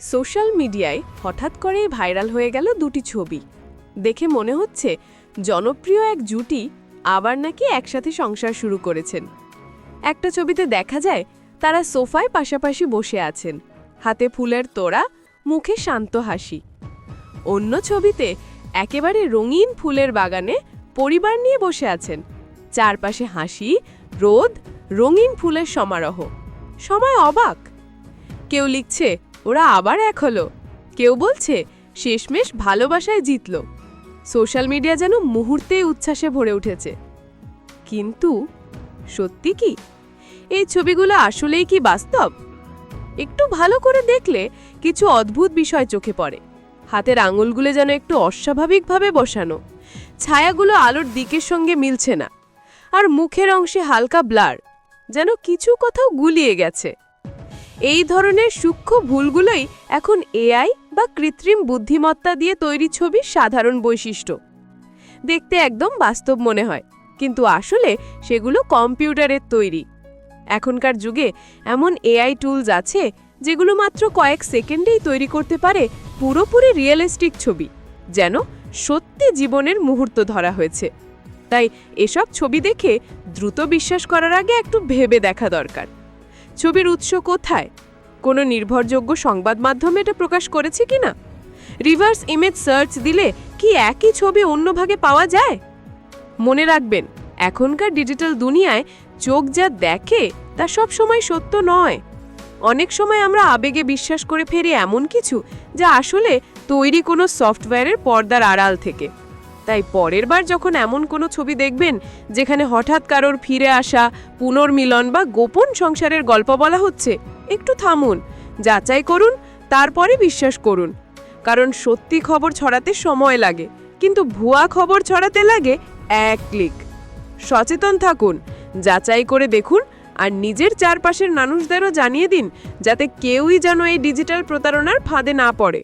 Social মিডিয়ায় হঠাৎ করেই ভাইরাল হয়ে গেল দুটি ছবি। দেখে মনে হচ্ছে জনপ্রিয় এক জুটি আবার নাকি একসাথে সংসার শুরু করেছেন। একটা ছবিতে দেখা যায় তারা সোফায় পাশাপাশি বসে আছেন, হাতে ফুলের তোড়া, মুখে শান্ত হাসি। অন্য ছবিতে একেবারে রঙিন ফুলের বাগানে পরিবার নিয়ে বসে আছেন, চারপাশে হাসি, রোদ, রঙিন ফুলের সমারোহ। সময় অবাক। কেউ লিখছে ওরা আবার এক হলো। কেউ বলছে, শেষমেশ ভালোবাসায় জিতল। সোশ্যাল মিডিয়া যেন মুহূর্তেই উচ্ছ্বাসে ভরে উঠেছে। কিন্তু, সত্যি কি? এই ছবিগুলো আসলেই কি বাস্তব? একটু ভালো করে দেখলে কিছু অদ্ভুত বিষয় চোখে পড়ে। হাতের আঙুলগুলো যেন একটু অস্বাভাবিকভাবে বসানো। ছায়াগুলো আলোর দিকের সঙ্গে মিলছে না। আর মুখের অংশে হালকা ব্লার। যেন কিছু কোথাও গুলিয়ে গেছে। এই ধরনের সূক্ষ্ম ভুলগুলোই এখন এআই বা কৃত্রিম বুদ্ধিমত্তা দিয়ে তৈরি ছবির সাধারণ বৈশিষ্ট্য। দেখতে একদম বাস্তব মনে হয়, কিন্তু আসলে সেগুলো কম্পিউটারের তৈরি। এখনকার যুগে এমন এআই টুলস আছে, যেগুলো মাত্র কয়েক সেকেন্ডেই তৈরি করতে পারে পুরোপুরি রিয়েলিস্টিক ছবি, যেন সত্যি জীবনের মুহূর্ত ধরা হয়েছে। তাই এসব ছবি দেখে দ্রুত বিশ্বাস করার আগে একটু ভেবে দেখা দরকার। ছবির উৎস কোথায়? কোনো নির্ভরযোগ্য সংবাদ মাধ্যমে এটা প্রকাশ করেছে কিনা রিভার্স ইমেজ সার্চ দিলে কি একই ছবি অন্য ভাগে পাওয়া যায়? মনে রাখবেন, এখনকার ডিজিটাল দুনিয়ায় চোখ যা দেখে তা সব সময় সত্য নয়। অনেক সময় আমরা আবেগে বিশ্বাস করে ফেরি এমন কিছু যা আসলে তৈরি কোনো সফটওয়্যারের পর্দার আড়াল থেকে। তাই পরের বার যখন এমন কোনো ছবি দেখবেন, যেখানে হঠাৎ কারোর ফিরে আসা, পুনর্মিলন বা গোপন সংসারের গল্প বলা হচ্ছে, একটু থামুন, যাচাই করুন, তারপরে বিশ্বাস করুন। কারণ সত্যি খবর ছড়াতে সময় লাগে, কিন্তু ভুয়া খবর ছড়াতে লাগে এক ক্লিক। সচেতন থাকুন, যাচাই করে দেখুন, আর নিজের চারপাশের মানুষদেরও জানিয়ে দিন, যাতে কেউই যেন এই ডিজিটাল প্রতারণার ফাঁদে না পড়ে।